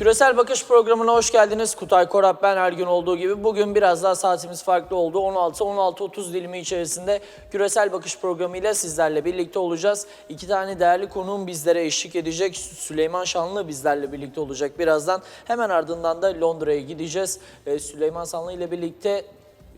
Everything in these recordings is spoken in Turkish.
Küresel Bakış programına hoş geldiniz. Kutay Korap ben her gün olduğu gibi. Bugün biraz daha saatimiz farklı oldu. 16-16.30 dilimi içerisinde Küresel Bakış programıyla sizlerle birlikte olacağız. İki tane değerli konuğum bizlere eşlik edecek. Süleyman Şanlı bizlerle birlikte olacak birazdan. Hemen ardından da Londra'ya gideceğiz. Ee, Süleyman Şanlı ile birlikte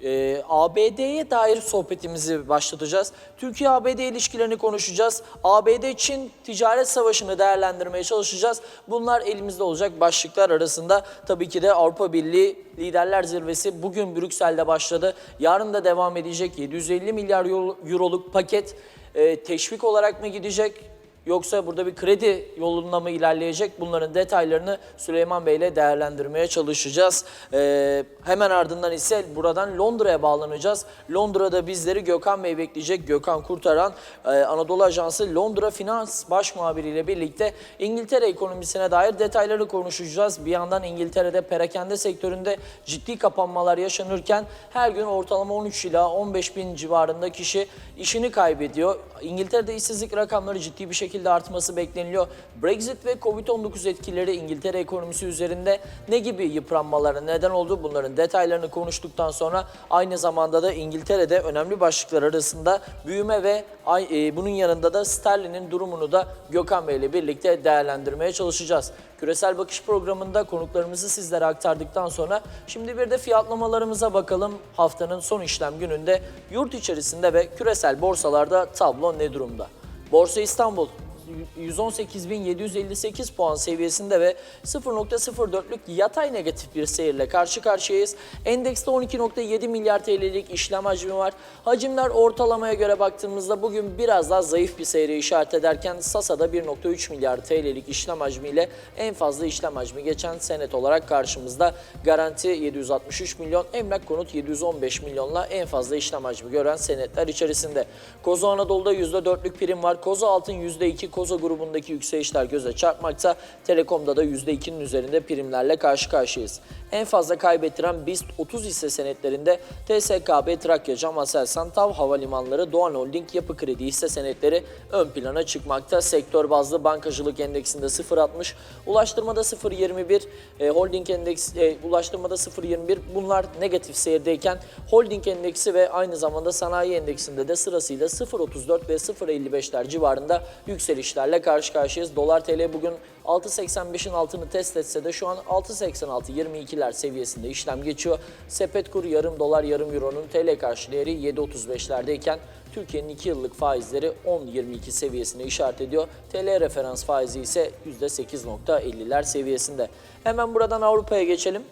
e, ABD'ye dair sohbetimizi başlatacağız. Türkiye-ABD ilişkilerini konuşacağız. ABD-Çin ticaret savaşını değerlendirmeye çalışacağız. Bunlar elimizde olacak başlıklar arasında. Tabii ki de Avrupa Birliği Liderler Zirvesi bugün Brüksel'de başladı. Yarın da devam edecek 750 milyar euroluk paket e, teşvik olarak mı gidecek? Yoksa burada bir kredi yolunda mı ilerleyecek? Bunların detaylarını Süleyman Bey ile değerlendirmeye çalışacağız. Ee, hemen ardından ise buradan Londra'ya bağlanacağız. Londra'da bizleri Gökhan Bey bekleyecek. Gökhan Kurtaran, e, Anadolu Ajansı Londra Finans Baş Muhabiri ile birlikte İngiltere ekonomisine dair detayları konuşacağız. Bir yandan İngiltere'de perakende sektöründe ciddi kapanmalar yaşanırken her gün ortalama 13 ila 15 bin civarında kişi işini kaybediyor. İngiltere'de işsizlik rakamları ciddi bir şekilde artması bekleniyor. Brexit ve Covid-19 etkileri İngiltere ekonomisi üzerinde ne gibi yıpranmalara neden oldu? Bunların detaylarını konuştuktan sonra aynı zamanda da İngiltere'de önemli başlıklar arasında büyüme ve e, bunun yanında da sterlinin durumunu da Gökhan Bey ile birlikte değerlendirmeye çalışacağız. Küresel Bakış programında konuklarımızı sizlere aktardıktan sonra şimdi bir de fiyatlamalarımıza bakalım. Haftanın son işlem gününde yurt içerisinde ve küresel borsalarda tablo ne durumda? Borsa İstanbul 118.758 puan seviyesinde ve 0.04'lük yatay negatif bir seyirle karşı karşıyayız. Endekste 12.7 milyar TL'lik işlem hacmi var. Hacimler ortalamaya göre baktığımızda bugün biraz daha zayıf bir seyre işaret ederken Sasa'da 1.3 milyar TL'lik işlem hacmiyle en fazla işlem hacmi geçen senet olarak karşımızda. Garanti 763 milyon, emlak konut 715 milyonla en fazla işlem hacmi gören senetler içerisinde. Kozo Anadolu'da %4'lük prim var. Kozo Altın %2, Kozo grubundaki yükselişler göze çarpmakta. Telekom'da da %2'nin üzerinde primlerle karşı karşıyayız. En fazla kaybettiren BIST 30 hisse senetlerinde TSKB, Trakya, Cam, Aselsan, TAV Havalimanları, Doğan Holding, Yapı Kredi hisse senetleri ön plana çıkmakta. Sektör bazlı bankacılık endeksinde 0.60, ulaştırmada 0.21, e, holding endeks, e, ulaştırmada 0.21 bunlar negatif seyrdeyken holding endeksi ve aynı zamanda sanayi endeksinde de sırasıyla 0.34 ve 0.55'ler civarında yükselişlerle karşı karşıyayız. Dolar TL bugün 6.85'in altını test etse de şu an 6.86-22'ler seviyesinde işlem geçiyor. Sepet kuru yarım dolar yarım euronun TL karşı değeri 7.35'lerdeyken Türkiye'nin 2 yıllık faizleri 10.22 seviyesine işaret ediyor. TL referans faizi ise %8.50'ler seviyesinde. Hemen buradan Avrupa'ya geçelim.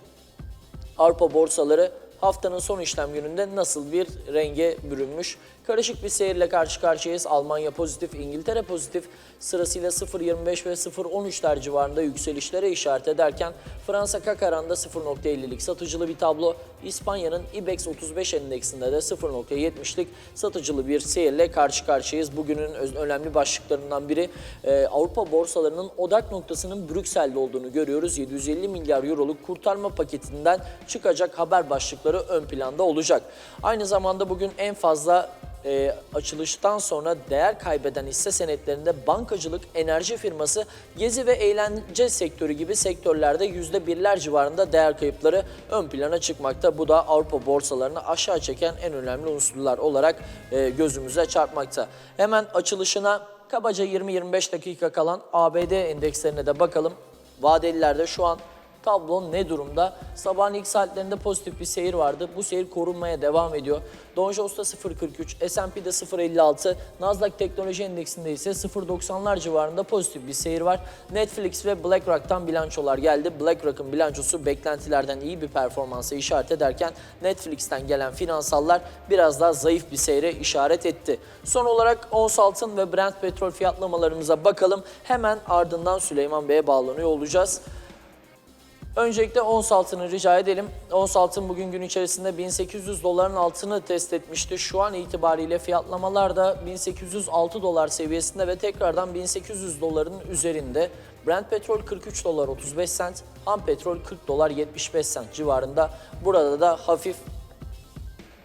Avrupa borsaları haftanın son işlem gününde nasıl bir renge bürünmüş? Karışık bir seyirle karşı karşıyayız. Almanya pozitif, İngiltere pozitif. Sırasıyla 0.25 ve 0.13'ler civarında yükselişlere işaret ederken Fransa Kakaran'da 0.50'lik satıcılı bir tablo. İspanya'nın IBEX 35 endeksinde de 0.70'lik satıcılı bir seyirle karşı karşıyayız. Bugünün önemli başlıklarından biri e, Avrupa borsalarının odak noktasının Brüksel'de olduğunu görüyoruz. 750 milyar euroluk kurtarma paketinden çıkacak haber başlıkları ön planda olacak. Aynı zamanda bugün en fazla e, açılıştan sonra değer kaybeden hisse senetlerinde bankacılık, enerji firması, gezi ve eğlence sektörü gibi sektörlerde %1'ler civarında değer kayıpları ön plana çıkmakta. Bu da Avrupa borsalarını aşağı çeken en önemli unsurlar olarak e, gözümüze çarpmakta. Hemen açılışına kabaca 20-25 dakika kalan ABD endekslerine de bakalım. Vadelilerde şu an Tablo ne durumda? Sabahın ilk saatlerinde pozitif bir seyir vardı. Bu seyir korunmaya devam ediyor. Dow Jones'ta 0.43, S&P'de 0.56, Nasdaq Teknoloji Endeksinde ise 0.90'lar civarında pozitif bir seyir var. Netflix ve BlackRock'tan bilançolar geldi. BlackRock'ın bilançosu beklentilerden iyi bir performansa işaret ederken Netflix'ten gelen finansallar biraz daha zayıf bir seyre işaret etti. Son olarak ons altın ve Brent petrol fiyatlamalarımıza bakalım. Hemen ardından Süleyman Bey'e bağlanıyor olacağız. Öncelikle ons altını rica edelim. Ons altın bugün gün içerisinde 1800 doların altını test etmişti. Şu an itibariyle fiyatlamalar da 1806 dolar seviyesinde ve tekrardan 1800 doların üzerinde. Brent petrol 43 dolar 35 sent, ham petrol 40 dolar 75 sent civarında. Burada da hafif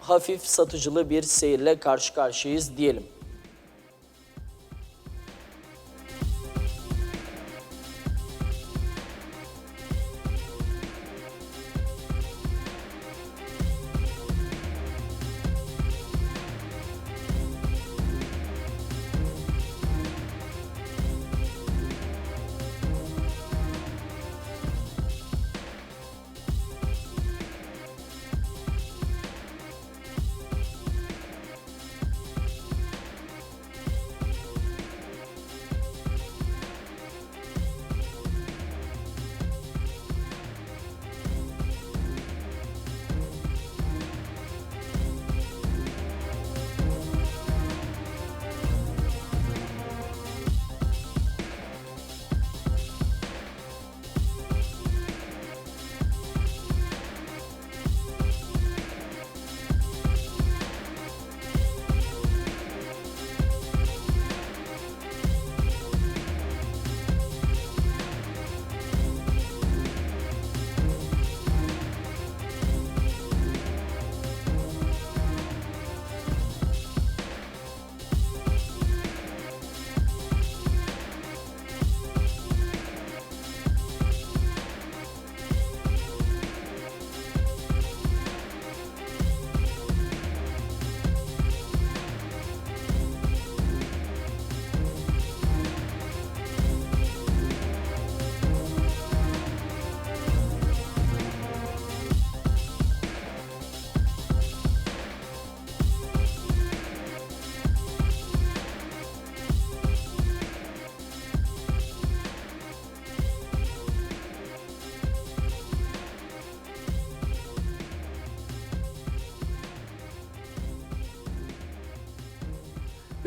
hafif satıcılı bir seyirle karşı karşıyayız diyelim.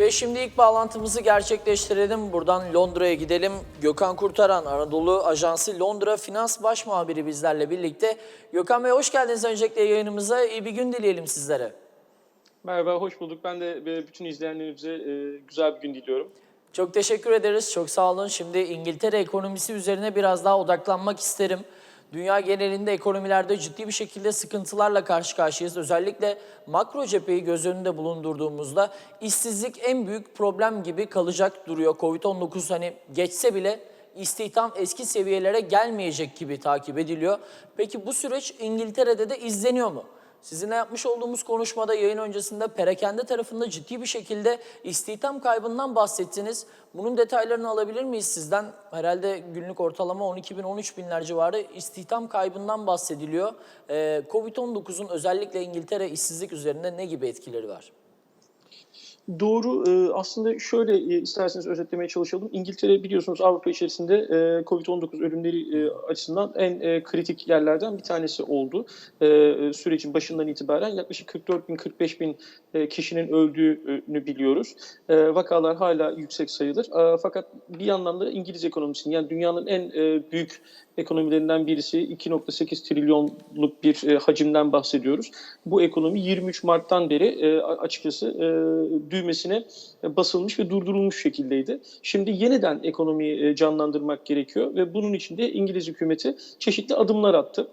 Ve şimdi ilk bağlantımızı gerçekleştirelim. Buradan Londra'ya gidelim. Gökhan Kurtaran, Anadolu Ajansı Londra Finans Baş Muhabiri bizlerle birlikte. Gökhan Bey hoş geldiniz öncelikle yayınımıza. İyi bir gün dileyelim sizlere. Merhaba, hoş bulduk. Ben de e, bütün izleyenlerimize e, güzel bir gün diliyorum. Çok teşekkür ederiz. Çok sağ olun. Şimdi İngiltere ekonomisi üzerine biraz daha odaklanmak isterim. Dünya genelinde ekonomilerde ciddi bir şekilde sıkıntılarla karşı karşıyayız. Özellikle makro cepheyi göz önünde bulundurduğumuzda işsizlik en büyük problem gibi kalacak duruyor. Covid-19 hani geçse bile istihdam eski seviyelere gelmeyecek gibi takip ediliyor. Peki bu süreç İngiltere'de de izleniyor mu? Sizinle yapmış olduğumuz konuşmada yayın öncesinde perakende tarafında ciddi bir şekilde istihdam kaybından bahsettiniz. Bunun detaylarını alabilir miyiz sizden? Herhalde günlük ortalama 12 bin 13 binler civarı istihdam kaybından bahsediliyor. Ee, Covid-19'un özellikle İngiltere işsizlik üzerinde ne gibi etkileri var? Doğru. e, Aslında şöyle e, isterseniz özetlemeye çalışalım. İngiltere biliyorsunuz Avrupa içerisinde e, COVID-19 ölümleri açısından en kritik yerlerden bir tanesi oldu. Sürecin başından itibaren yaklaşık 44 bin 45 bin kişinin öldüğünü biliyoruz. Vakalar hala yüksek sayılır. Fakat bir yandan da İngiliz ekonomisinin yani dünyanın en büyük ekonomilerinden birisi 2.8 trilyonluk bir hacimden bahsediyoruz. Bu ekonomi 23 Mart'tan beri açıkçası e, düğmesine basılmış ve durdurulmuş şekildeydi. Şimdi yeniden ekonomiyi e, canlandırmak gerekiyor ve bunun için de İngiliz hükümeti çeşitli adımlar attı.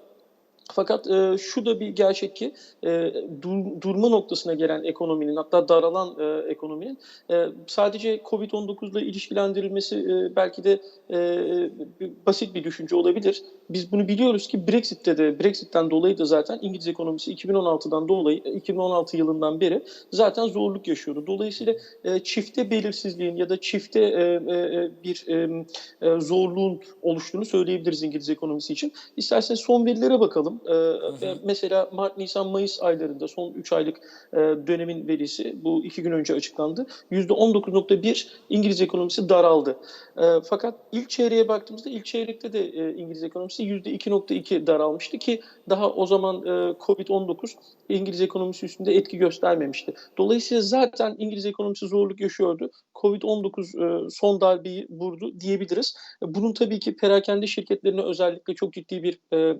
Fakat e, şu da bir gerçek ki e, dur, durma noktasına gelen ekonominin hatta daralan e, ekonominin e, sadece Covid-19 ile ilişkilendirilmesi e, belki de e, bir- basit bir düşünce olabilir. Biz bunu biliyoruz ki Brexit'te de Brexit'ten dolayı da zaten İngiliz ekonomisi 2016'dan dolayı 2016 yılından beri zaten zorluk yaşıyordu. Dolayısıyla e, çifte belirsizliğin ya da çifte e, e, bir e, e, zorluğun oluştuğunu söyleyebiliriz İngiliz ekonomisi için. İsterseniz son verilere bakalım. E, e, Mesela Mart, Nisan, Mayıs aylarında son 3 aylık e, dönemin verisi bu iki gün önce açıklandı. %19.1 İngiliz ekonomisi daraldı. E, fakat ilk çeyreğe baktığımızda ilk çeyrekte de e, İngiliz ekonomisi %2.2 daralmıştı ki daha o zaman e, Covid-19 İngiliz ekonomisi üstünde etki göstermemişti. Dolayısıyla zaten İngiliz ekonomisi zorluk yaşıyordu. Covid-19 e, son darbeyi vurdu diyebiliriz. Bunun tabii ki perakende şirketlerine özellikle çok ciddi bir e,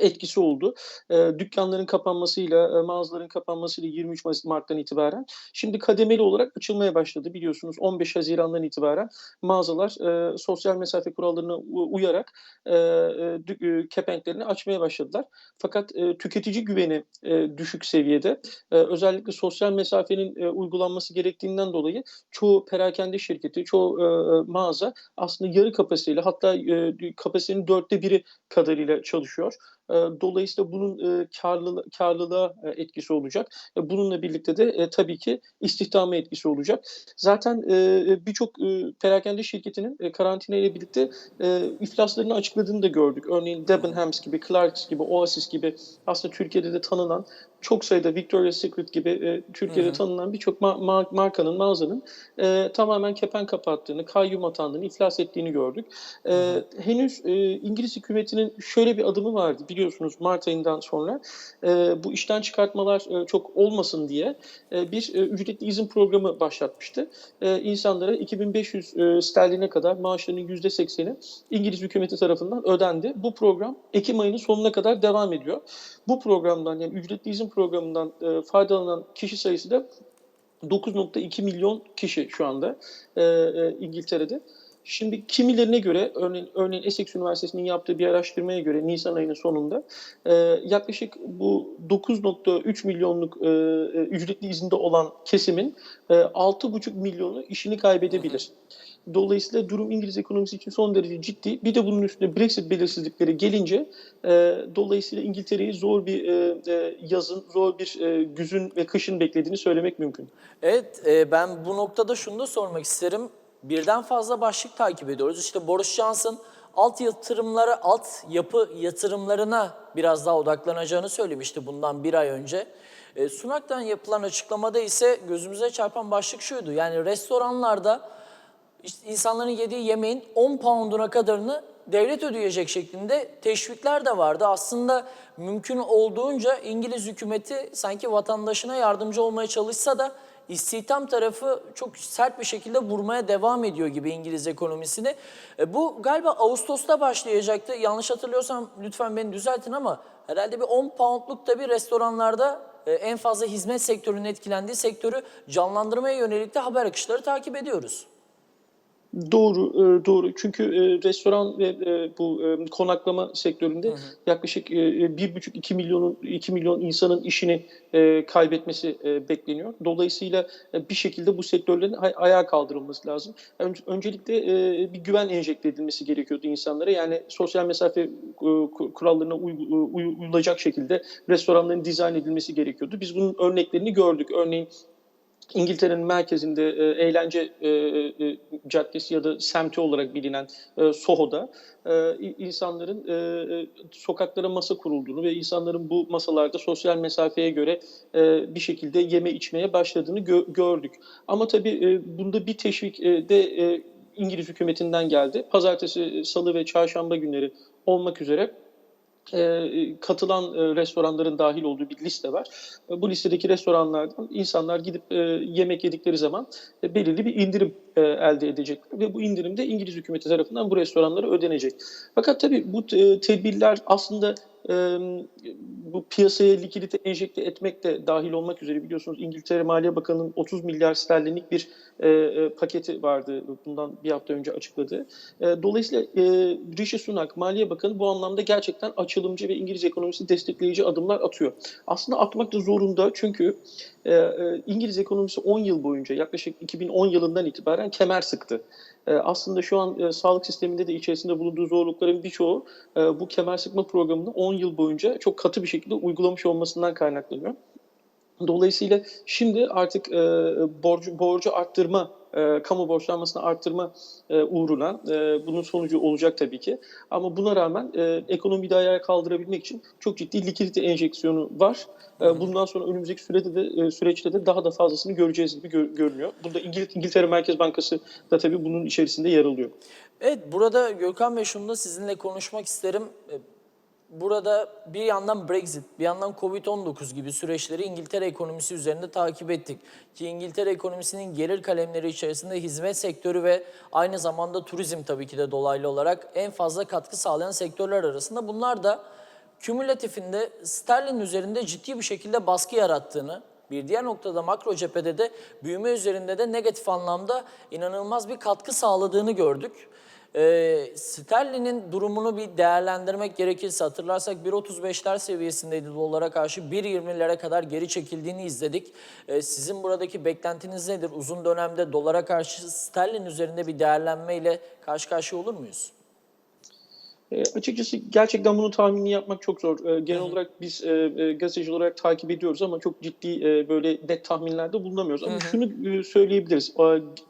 etkisi oldu. E, dükkanların kapanmasıyla, e, mağazaların kapanmasıyla 23 Mayıs- Mart'tan itibaren şimdi kademeli olarak açılmaya başladı. Biliyorsunuz 15 Haziran'dan itibaren mağazalar e, sosyal mesafe kurallarına uyarak e, e, kepenklerini açmaya başladılar. Fakat e, tüketici güveni e, düşük seviyede. E, özellikle sosyal mesafenin e, uygulanması gerektiğinden dolayı çoğu perakende şirketi, çoğu e, mağaza aslında yarı kapasiteyle hatta e, kapasitenin dörtte biri kadarıyla çalışıyor. Dolayısıyla bunun karlı, karlılığa etkisi olacak. E, Bununla birlikte de tabii ki istihdama etkisi olacak. Zaten birçok perakende şirketinin karantina ile birlikte iflaslarını açıkladığını da gördük. Örneğin Debenhams gibi, Clarks gibi, Oasis gibi aslında Türkiye'de de tanınan çok sayıda Victoria's Secret gibi e, Türkiye'de Hı hı. tanınan birçok ma- ma- markanın, mağazanın e, tamamen kepen kapattığını, kayyum atandığını, iflas ettiğini gördük. E, henüz e, İngiliz hükümetinin şöyle bir adımı vardı biliyorsunuz Mart ayından sonra e, bu işten çıkartmalar e, çok olmasın diye e, bir ücretli izin programı başlatmıştı. İnsanlara 2500 e, sterline kadar maaşlarının %80'i İngiliz hükümeti tarafından ödendi. Bu program Ekim ayının sonuna kadar devam ediyor. Bu programdan yani ücretli izin programından faydalanan kişi sayısı da 9.2 milyon kişi şu anda İngiltere'de. Şimdi kimilerine göre, örneğin, örneğin Essex Üniversitesi'nin yaptığı bir araştırmaya göre Nisan ayının sonunda e, yaklaşık bu 9.3 milyonluk e, e, ücretli izinde olan kesimin e, 6.5 milyonu işini kaybedebilir. Dolayısıyla durum İngiliz ekonomisi için son derece ciddi. Bir de bunun üstüne Brexit belirsizlikleri gelince e, dolayısıyla İngiltere'yi zor bir e, e, yazın, zor bir e, güzün ve kışın beklediğini söylemek mümkün. Evet, e, ben bu noktada şunu da sormak isterim. Birden fazla başlık takip ediyoruz. İşte Boris Johnson alt yatırımlara, alt yapı yatırımlarına biraz daha odaklanacağını söylemişti bundan bir ay önce. E, Sunak'tan yapılan açıklamada ise gözümüze çarpan başlık şuydu. Yani restoranlarda işte insanların yediği yemeğin 10 pounduna kadarını devlet ödeyecek şeklinde teşvikler de vardı. Aslında mümkün olduğunca İngiliz hükümeti sanki vatandaşına yardımcı olmaya çalışsa da istihdam tarafı çok sert bir şekilde vurmaya devam ediyor gibi İngiliz ekonomisini. E, bu galiba Ağustos'ta başlayacaktı. Yanlış hatırlıyorsam lütfen beni düzeltin ama herhalde bir 10 poundluk da bir restoranlarda e, en fazla hizmet sektörünün etkilendiği sektörü canlandırmaya yönelik de haber akışları takip ediyoruz. Doğru, e, doğru. Çünkü e, restoran ve e, bu konaklama sektöründe yaklaşık e, bir buçuk iki milyonun iki milyon insanın işini kaybetmesi bekleniyor. Dolayısıyla bir şekilde bu sektörlerin ay- ayağa kaldırılması lazım. Ön- öncelikle bir güven enjekte edilmesi gerekiyordu insanlara. Yani sosyal mesafe ku- kurallarına uy- uy- uyulacak şekilde restoranların dizayn edilmesi gerekiyordu. Biz bunun örneklerini gördük. Örneğin İngiltere'nin merkezinde e, eğlence e, e, caddesi ya da semti olarak bilinen e, Soho'da e, insanların e, e, sokaklara masa kurulduğunu ve insanların bu masalarda sosyal mesafeye göre e, bir şekilde yeme içmeye başladığını gö- gördük. Ama tabii e, bunda bir teşvik e, de e, İngiliz hükümetinden geldi. Pazartesi, salı ve çarşamba günleri olmak üzere e, katılan e, restoranların dahil olduğu bir liste var. E, Bu listedeki restoranlardan insanlar gidip yemek yedikleri zaman belirli bir indirim elde edecekler ve bu indirim de İngiliz hükümeti tarafından bu restoranlara ödenecek. Fakat tabii bu tedbirler aslında e, bu piyasaya likidite enjekte etmek de dahil olmak üzere biliyorsunuz İngiltere Maliye Bakanı'nın 30 milyar sterlinlik bir e, paketi vardı bundan bir hafta önce açıkladığı. E, dolayısıyla e, Rishi Sunak Maliye Bakanı bu anlamda gerçekten açılımcı ve İngiliz ekonomisi destekleyici adımlar atıyor. Aslında atmak da zorunda çünkü e, e, İngiliz ekonomisi 10 yıl boyunca yaklaşık 2010 yılından itibaren kemer sıktı. E, aslında şu an e, sağlık sisteminde de içerisinde bulunduğu zorlukların birçoğu e, bu kemer sıkma programını 10 yıl boyunca çok katı bir şekilde uygulamış olmasından kaynaklanıyor. Dolayısıyla şimdi artık e, borcu, borcu arttırma, e, kamu borçlanmasını arttırma e, uğruna e, bunun sonucu olacak tabii ki. Ama buna rağmen e, ekonomiyi de ayağa kaldırabilmek için çok ciddi likidite enjeksiyonu var. E, bundan sonra önümüzdeki sürede de e, süreçte de daha da fazlasını göreceğiz gibi gör- görünüyor. Burada İngil- İngiltere Merkez Bankası da tabii bunun içerisinde yer alıyor. Evet burada Gökhan Bey şunu da sizinle konuşmak isterim. Burada bir yandan Brexit, bir yandan Covid-19 gibi süreçleri İngiltere ekonomisi üzerinde takip ettik. Ki İngiltere ekonomisinin gelir kalemleri içerisinde hizmet sektörü ve aynı zamanda turizm tabii ki de dolaylı olarak en fazla katkı sağlayan sektörler arasında. Bunlar da kümülatifinde sterlin üzerinde ciddi bir şekilde baskı yarattığını, bir diğer noktada makro cephede de büyüme üzerinde de negatif anlamda inanılmaz bir katkı sağladığını gördük. Ee, sterlinin durumunu bir değerlendirmek gerekirse hatırlarsak 1.35'ler seviyesindeydi dolara karşı 1.20'lere kadar geri çekildiğini izledik. Ee, sizin buradaki beklentiniz nedir? Uzun dönemde dolara karşı sterlin üzerinde bir değerlenmeyle karşı karşıya olur muyuz? E, açıkçası gerçekten bunu tahmini yapmak çok zor. E, genel olarak biz e, e, gazeteci olarak takip ediyoruz ama çok ciddi e, böyle net tahminlerde bulunamıyoruz. Ama şunu e, söyleyebiliriz. E,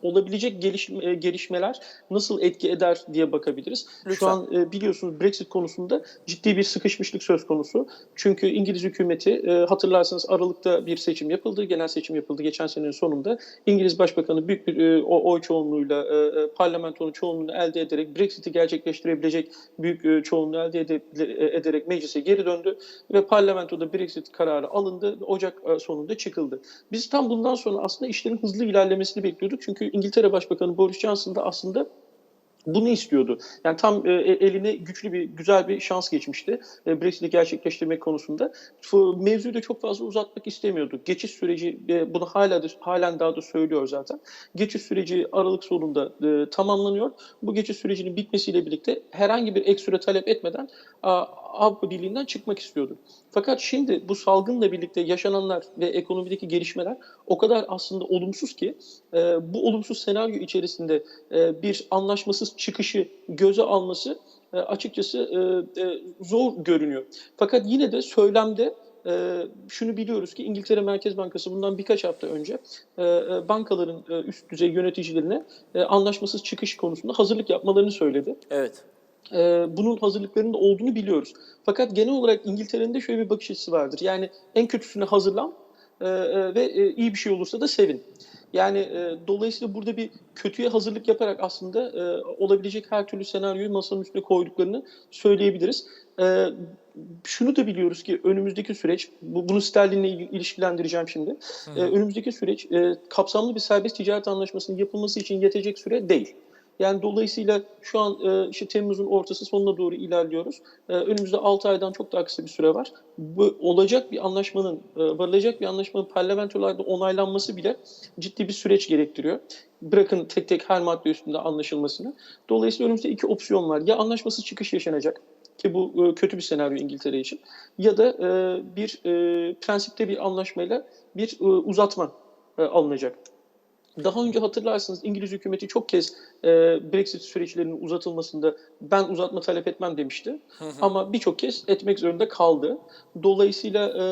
olabilecek gelişme, e, gelişmeler nasıl etki eder diye bakabiliriz. Lütfen. Şu an e, biliyorsunuz Brexit konusunda ciddi bir sıkışmışlık söz konusu. Çünkü İngiliz hükümeti e, hatırlarsanız Aralık'ta bir seçim yapıldı. Genel seçim yapıldı geçen senenin sonunda. İngiliz Başbakanı büyük bir e, o- oy çoğunluğuyla e, e, parlamentonun çoğunluğunu elde ederek Brexit'i gerçekleştirebilecek büyük e, çoğunluğu elde e, ederek meclise geri döndü ve parlamentoda Brexit kararı alındı Ocak e, sonunda çıkıldı. Biz tam bundan sonra aslında işlerin hızlı ilerlemesini bekliyorduk. Çünkü İngiltere Başbakanı Boris Johnson da aslında bunu istiyordu. Yani tam e, eline güçlü bir, güzel bir şans geçmişti e, Brexit'i gerçekleştirmek konusunda. Mevzuyu da çok fazla uzatmak istemiyordu. Geçiş süreci, e, bunu hala da, halen daha da söylüyor zaten. Geçiş süreci Aralık sonunda e, tamamlanıyor. Bu geçiş sürecinin bitmesiyle birlikte herhangi bir ek süre talep etmeden a, Avrupa Birliği'nden çıkmak istiyordu. Fakat şimdi bu salgınla birlikte yaşananlar ve ekonomideki gelişmeler o kadar aslında olumsuz ki e, bu olumsuz senaryo içerisinde e, bir anlaşmasız çıkışı göze alması e, açıkçası e, e, zor görünüyor. Fakat yine de söylemde e, şunu biliyoruz ki İngiltere Merkez Bankası bundan birkaç hafta önce e, e, bankaların e, üst düzey yöneticilerine e, anlaşmasız çıkış konusunda hazırlık yapmalarını söyledi. Evet. Ee, bunun hazırlıklarının da olduğunu biliyoruz. Fakat genel olarak İngiltere'nin de şöyle bir bakış açısı vardır. Yani en kötüsüne hazırlan e, e, ve e, iyi bir şey olursa da sevin. Yani e, dolayısıyla burada bir kötüye hazırlık yaparak aslında e, olabilecek her türlü senaryoyu masanın üstüne koyduklarını söyleyebiliriz. E, şunu da biliyoruz ki önümüzdeki süreç, bu, bunu sterlinle il- ilişkilendireceğim şimdi. Ee, önümüzdeki süreç e, kapsamlı bir serbest ticaret anlaşmasının yapılması için yetecek süre değil. Yani dolayısıyla şu an e, işte Temmuz'un ortası sonuna doğru ilerliyoruz. E, önümüzde 6 aydan çok daha kısa bir süre var. Bu olacak bir anlaşmanın, e, varılacak bir anlaşmanın parlamentolarda onaylanması bile ciddi bir süreç gerektiriyor. Bırakın tek tek her madde üstünde anlaşılmasını. Dolayısıyla önümüzde iki opsiyon var. Ya anlaşmasız çıkış yaşanacak ki bu e, kötü bir senaryo İngiltere için ya da e, bir e, prensipte bir anlaşmayla bir e, uzatma e, alınacak. Daha önce hatırlarsınız İngiliz hükümeti çok kez e, Brexit süreçlerinin uzatılmasında ben uzatma talep etmem demişti. Ama birçok kez etmek zorunda kaldı. Dolayısıyla e,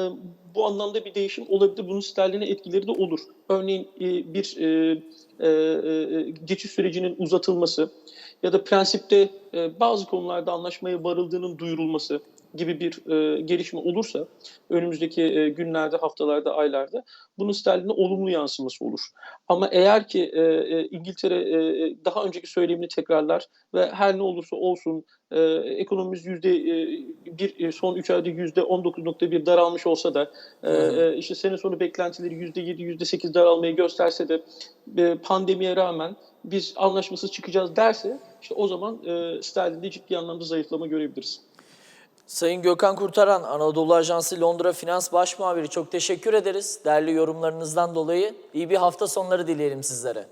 bu anlamda bir değişim olabilir. Bunun sterline etkileri de olur. Örneğin e, bir e, e, e, geçiş sürecinin uzatılması ya da prensipte e, bazı konularda anlaşmaya varıldığının duyurulması gibi bir e, gelişme olursa önümüzdeki e, günlerde, haftalarda, aylarda bunun sterline olumlu yansıması olur. Ama eğer ki e, e, İngiltere e, daha önceki söylemini tekrarlar ve her ne olursa olsun e, ekonomimiz yüzde e, bir e, son 3 ayda yüzde 19.1 daralmış olsa da e, e, işte sene sonu beklentileri yüzde 7 yüzde 8 daralmayı gösterse de e, pandemiye rağmen biz anlaşmasız çıkacağız derse işte o zaman e, sterlinde ciddi anlamda zayıflama görebiliriz. Sayın Gökhan Kurtaran, Anadolu Ajansı Londra Finans Baş Muhabiri çok teşekkür ederiz. Değerli yorumlarınızdan dolayı iyi bir hafta sonları dileyelim sizlere.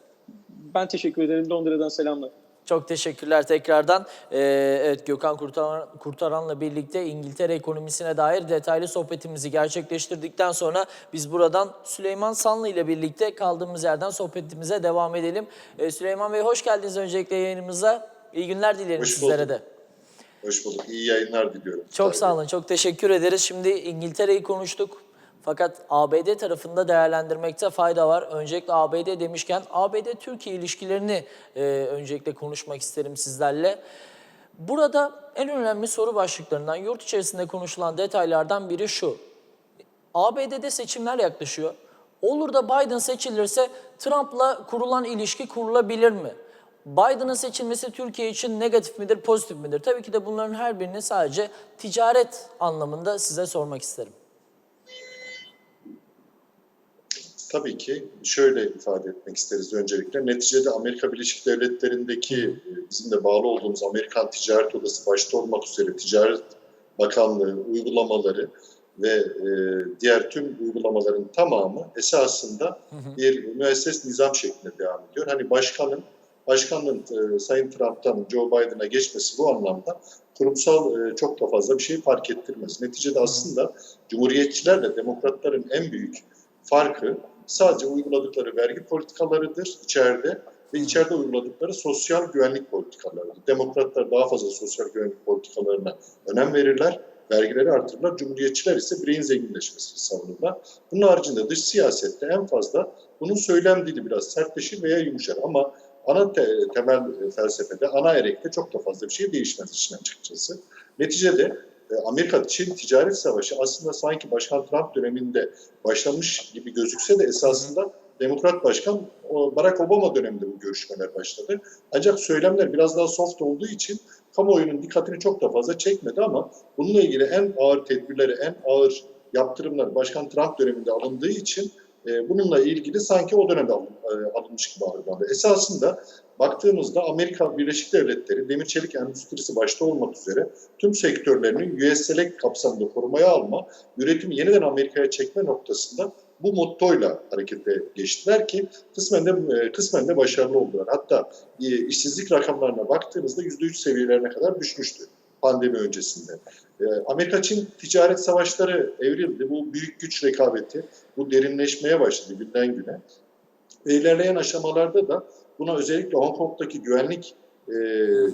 Ben teşekkür ederim. Londra'dan selamlar. Çok teşekkürler tekrardan. Ee, evet Gökhan Kurtaran, Kurtaran'la birlikte İngiltere ekonomisine dair detaylı sohbetimizi gerçekleştirdikten sonra biz buradan Süleyman Sanlı ile birlikte kaldığımız yerden sohbetimize devam edelim. Ee, Süleyman Bey hoş geldiniz öncelikle yayınımıza. İyi günler dilerim Hoş sizlere bulduk. de. Hoş bulduk. İyi yayınlar diliyorum. Çok sağ olun, çok teşekkür ederiz. Şimdi İngiltere'yi konuştuk. Fakat ABD tarafında değerlendirmekte fayda var. Öncelikle ABD demişken ABD-Türkiye ilişkilerini e, öncelikle konuşmak isterim sizlerle. Burada en önemli soru başlıklarından yurt içerisinde konuşulan detaylardan biri şu. ABD'de seçimler yaklaşıyor. Olur da Biden seçilirse Trump'la kurulan ilişki kurulabilir mi? Biden'ın seçilmesi Türkiye için negatif midir, pozitif midir? Tabii ki de bunların her birini sadece ticaret anlamında size sormak isterim. Tabii ki şöyle ifade etmek isteriz öncelikle. Neticede Amerika Birleşik Devletleri'ndeki e, bizim de bağlı olduğumuz Amerikan Ticaret Odası başta olmak üzere Ticaret Bakanlığı uygulamaları ve e, diğer tüm uygulamaların tamamı esasında bir müesses nizam şeklinde devam ediyor. Hani başkanın başkanlığın e, Sayın Trump'tan Joe Biden'a geçmesi bu anlamda kurumsal e, çok da fazla bir şey fark ettirmez. Neticede aslında Cumhuriyetçilerle Demokratların en büyük farkı sadece uyguladıkları vergi politikalarıdır içeride ve içeride uyguladıkları sosyal güvenlik politikalarıdır. Demokratlar daha fazla sosyal güvenlik politikalarına önem verirler, vergileri artırırlar. Cumhuriyetçiler ise bireyin zenginleşmesini savunurlar. Bunun haricinde dış siyasette en fazla bunun söylem dili biraz sertleşir veya yumuşar ama ana te- temel felsefede, ana erekte çok da fazla bir şey değişmez işin açıkçası. Neticede e, Amerika-Çin ticaret savaşı aslında sanki Başkan Trump döneminde başlamış gibi gözükse de esasında Demokrat Başkan Barack Obama döneminde bu görüşmeler başladı. Ancak söylemler biraz daha soft olduğu için kamuoyunun dikkatini çok da fazla çekmedi ama bununla ilgili en ağır tedbirleri, en ağır yaptırımlar Başkan Trump döneminde alındığı için e, bununla ilgili sanki o dönemde e, alınmış gibi algılandı. Esasında baktığımızda Amerika Birleşik Devletleri demir çelik endüstrisi başta olmak üzere tüm sektörlerini US Select kapsamında korumaya alma, üretimi yeniden Amerika'ya çekme noktasında bu mottoyla harekete geçtiler ki kısmen de e, kısmen de başarılı oldular. Hatta işsizlik rakamlarına baktığınızda %3 seviyelerine kadar düşmüştü pandemi öncesinde. E, Amerika-Çin ticaret savaşları evrildi. Bu büyük güç rekabeti, bu derinleşmeye başladı günden güne. Ve ilerleyen aşamalarda da buna özellikle Hong Kong'daki güvenlik e,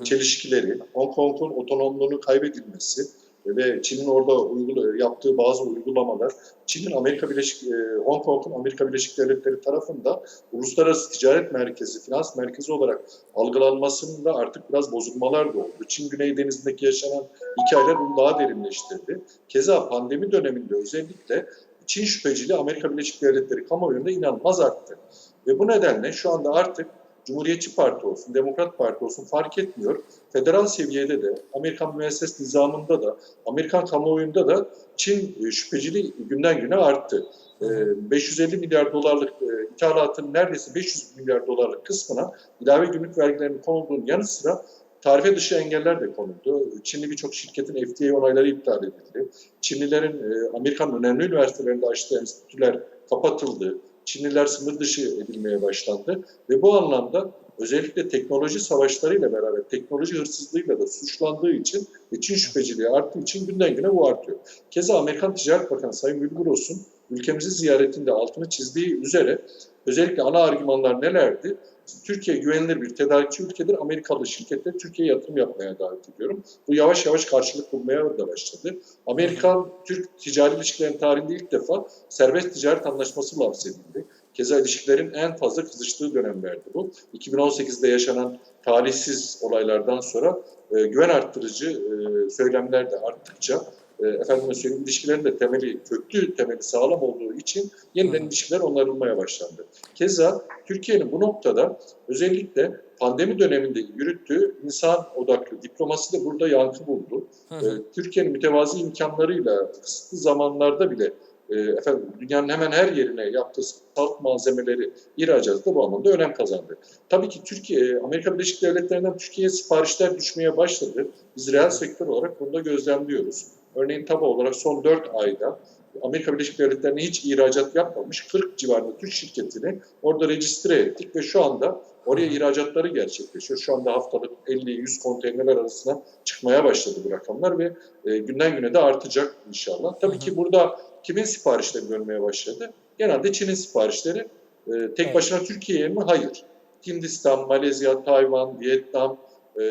çelişkileri, Hong Kong'un otonomluğunu kaybedilmesi ve Çin'in orada uygula, yaptığı bazı uygulamalar, Çin'in Amerika Birleşik, e, Hong Kong'un Amerika Birleşik Devletleri tarafında uluslararası ticaret merkezi, finans merkezi olarak algılanmasında artık biraz bozulmalar da oldu. Çin Güney Denizi'ndeki yaşanan hikayeler bunu daha derinleştirdi. Keza pandemi döneminde özellikle Çin şüpheciliği Amerika Birleşik Devletleri kamuoyunda inanılmaz arttı. Ve bu nedenle şu anda artık Cumhuriyetçi Parti olsun, Demokrat Parti olsun fark etmiyor. Federal seviyede de, Amerikan müesses nizamında da, Amerikan kamuoyunda da Çin e, şüpheciliği günden güne arttı. E, 550 milyar dolarlık e, ithalatın neredeyse 500 milyar dolarlık kısmına ilave gümrük vergilerinin konulduğunun yanı sıra tarife dışı engeller de konuldu. Çinli birçok şirketin FDA onayları iptal edildi. Çinlilerin e, Amerikan önemli üniversitelerinde açtığı enstitüler kapatıldı. Çinliler sınır dışı edilmeye başlandı ve bu anlamda özellikle teknoloji savaşlarıyla beraber teknoloji hırsızlığıyla da suçlandığı için ve Çin şüpheciliği arttığı için günden güne bu artıyor. Keza Amerikan Ticaret Bakanı Sayın Wilburos'un ülkemizi ziyaretinde altını çizdiği üzere özellikle ana argümanlar nelerdi? Türkiye güvenilir bir tedarikçi ülkedir. Amerikalı şirketler Türkiye'ye yatırım yapmaya davet ediyorum. Bu yavaş yavaş karşılık bulmaya da başladı. Amerikan-Türk ticari ilişkilerin tarihinde ilk defa serbest ticaret anlaşması lafzedildi. Keza ilişkilerin en fazla kızıştığı dönemlerdi bu. 2018'de yaşanan talihsiz olaylardan sonra e, güven arttırıcı e, söylemler de arttıkça e, efendime söyleyeyim ilişkilerin de temeli, köklü temeli sağlam olduğu için yeniden ilişkiler onarılmaya başlandı. Keza Türkiye'nin bu noktada özellikle pandemi döneminde yürüttüğü insan odaklı diplomasi de burada yankı buldu. Ee, Türkiye'nin mütevazi imkanlarıyla kısıtlı zamanlarda bile e, efendim dünyanın hemen her yerine yaptığı sağlık malzemeleri ihracatı da bu anlamda önem kazandı. Tabii ki Türkiye, Amerika Birleşik Devletleri'nden Türkiye'ye siparişler düşmeye başladı. Biz reel sektör olarak bunu da gözlemliyoruz. Örneğin TABA olarak son 4 ayda Amerika Birleşik Devletleri'ne hiç ihracat yapmamış 40 civarında Türk şirketini orada registre ettik ve şu anda oraya ihracatları gerçekleşiyor. Şu anda haftalık 50-100 konteynerler arasına çıkmaya başladı bu rakamlar ve e, günden güne de artacak inşallah. Tabii ki burada kimin siparişleri dönmeye başladı? Genelde Çin'in siparişleri. E, tek başına Türkiye'ye mi? Hayır. Hindistan, Malezya, Tayvan, Vietnam, e,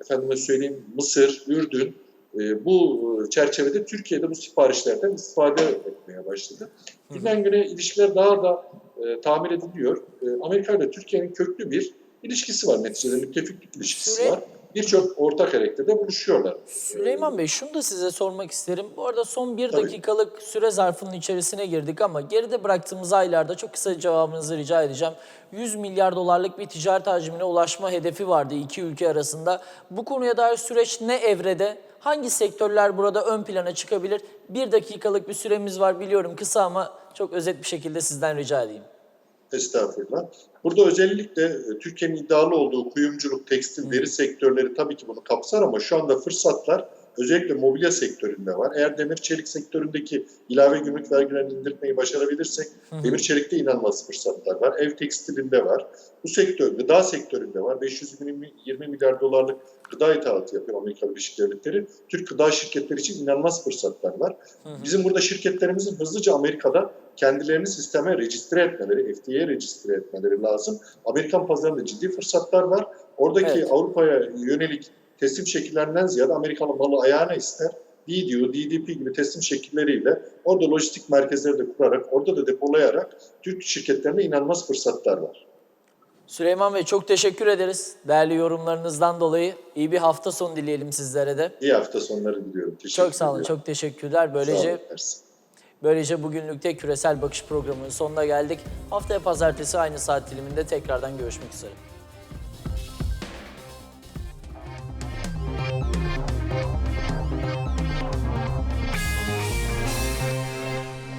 efendime söyleyeyim Mısır, Ürdün, e, bu çerçevede Türkiye'de bu siparişlerden istifade etmeye başladı. Günden güne ilişkiler daha da e, tamir ediliyor. E, Amerika ile Türkiye'nin köklü bir ilişkisi var neticede müttefiklik ilişkisi Süre- var. Birçok ortak elekte de buluşuyorlar. Süleyman Bey şunu da size sormak isterim. Bu arada son bir Tabii. dakikalık süre zarfının içerisine girdik ama geride bıraktığımız aylarda çok kısa cevabınızı rica edeceğim. 100 milyar dolarlık bir ticaret hacmine ulaşma hedefi vardı iki ülke arasında. Bu konuya dair süreç ne evrede? Hangi sektörler burada ön plana çıkabilir? Bir dakikalık bir süremiz var biliyorum kısa ama çok özet bir şekilde sizden rica edeyim. Estağfurullah. Burada özellikle e, Türkiye'nin iddialı olduğu kuyumculuk, tekstil, deri sektörleri tabii ki bunu kapsar ama şu anda fırsatlar özellikle mobilya sektöründe var. Eğer demir çelik sektöründeki ilave gümrük vergilerini indirtmeyi başarabilirsek demir çelikte inanılmaz fırsatlar var. Ev tekstilinde var. Bu sektör, gıda sektöründe var. 520 milyar dolarlık gıda ithalatı yapıyor Amerika Birleşik Devletleri. Türk gıda şirketleri için inanılmaz fırsatlar var. Bizim burada şirketlerimizin hızlıca Amerika'da kendilerini sisteme registre etmeleri, FDA'ye registre etmeleri lazım. Amerikan pazarında ciddi fırsatlar var. Oradaki Evet. Avrupa'ya yönelik teslim şekillerinden ziyade Amerikalı malı ayağına ister. DDO, DDP gibi teslim şekilleriyle orada lojistik merkezleri de kurarak, orada da depolayarak Türk şirketlerine inanılmaz fırsatlar var. Süleyman Bey çok teşekkür ederiz. Değerli yorumlarınızdan dolayı iyi bir hafta sonu dileyelim sizlere de. İyi hafta sonları diliyorum. Teşekkür Çok sağ olun, ediyorum. çok teşekkürler. Böylece. Böylece bugünlükte küresel bakış programının sonuna geldik. Haftaya pazartesi aynı saat diliminde tekrardan görüşmek üzere.